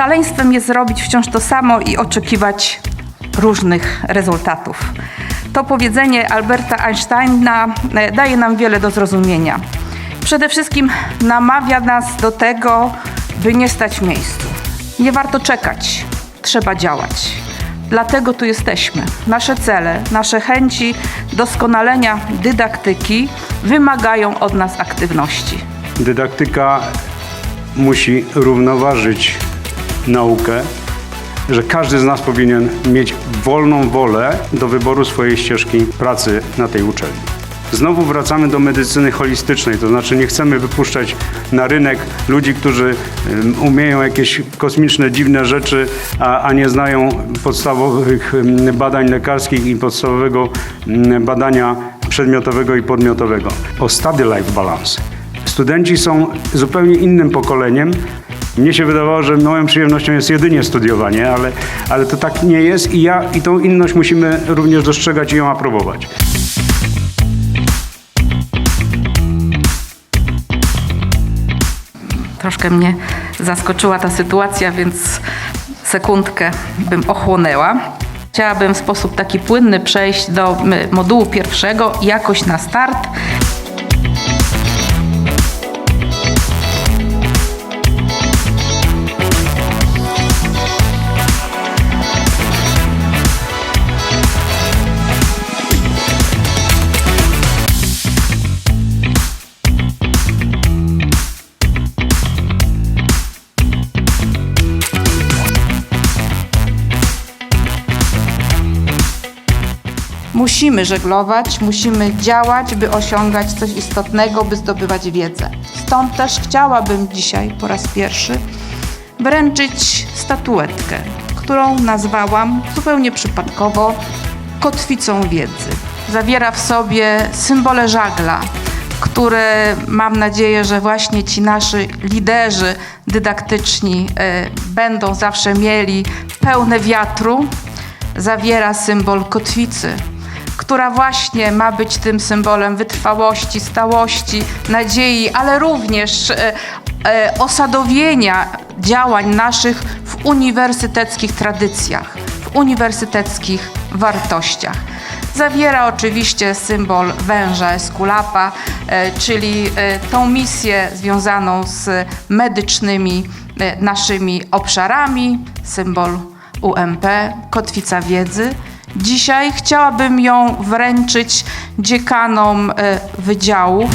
Szaleństwem jest robić wciąż to samo i oczekiwać różnych rezultatów. To powiedzenie Alberta Einsteina e, daje nam wiele do zrozumienia. Przede wszystkim namawia nas do tego, by nie stać w miejscu. Nie warto czekać, trzeba działać. Dlatego tu jesteśmy. Nasze cele, nasze chęci doskonalenia dydaktyki wymagają od nas aktywności. Dydaktyka musi równoważyć naukę, że każdy z nas powinien mieć wolną wolę do wyboru swojej ścieżki pracy na tej uczelni. Znowu wracamy do medycyny holistycznej, to znaczy nie chcemy wypuszczać na rynek ludzi, którzy umieją jakieś kosmiczne, dziwne rzeczy, a, a nie znają podstawowych badań lekarskich i podstawowego badania przedmiotowego i podmiotowego. O study life balance. Studenci są zupełnie innym pokoleniem. Mnie się wydawało, że moją przyjemnością jest jedynie studiowanie, ale, ale to tak nie jest i ja i tą inność musimy również dostrzegać i ją aprobować. Troszkę mnie zaskoczyła ta sytuacja, więc sekundkę bym ochłonęła. Chciałabym w sposób taki płynny przejść do modułu pierwszego, jakość na start. Musimy żeglować, musimy działać, by osiągać coś istotnego, by zdobywać wiedzę. Stąd też chciałabym dzisiaj po raz pierwszy wręczyć statuetkę, którą nazwałam zupełnie przypadkowo kotwicą wiedzy. Zawiera w sobie symbole żagla, które mam nadzieję, że właśnie ci nasi liderzy dydaktyczni e, będą zawsze mieli pełne wiatru. Zawiera symbol kotwicy, która właśnie ma być tym symbolem wytrwałości, stałości, nadziei, ale również e, e, osadowienia działań naszych w uniwersyteckich tradycjach, w uniwersyteckich wartościach. Zawiera oczywiście symbol węża Eskulapa, e, czyli tą misję związaną z medycznymi naszymi obszarami, symbol UMP, kotwica wiedzy. Dzisiaj chciałabym ją wręczyć dziekanom e, wydziałów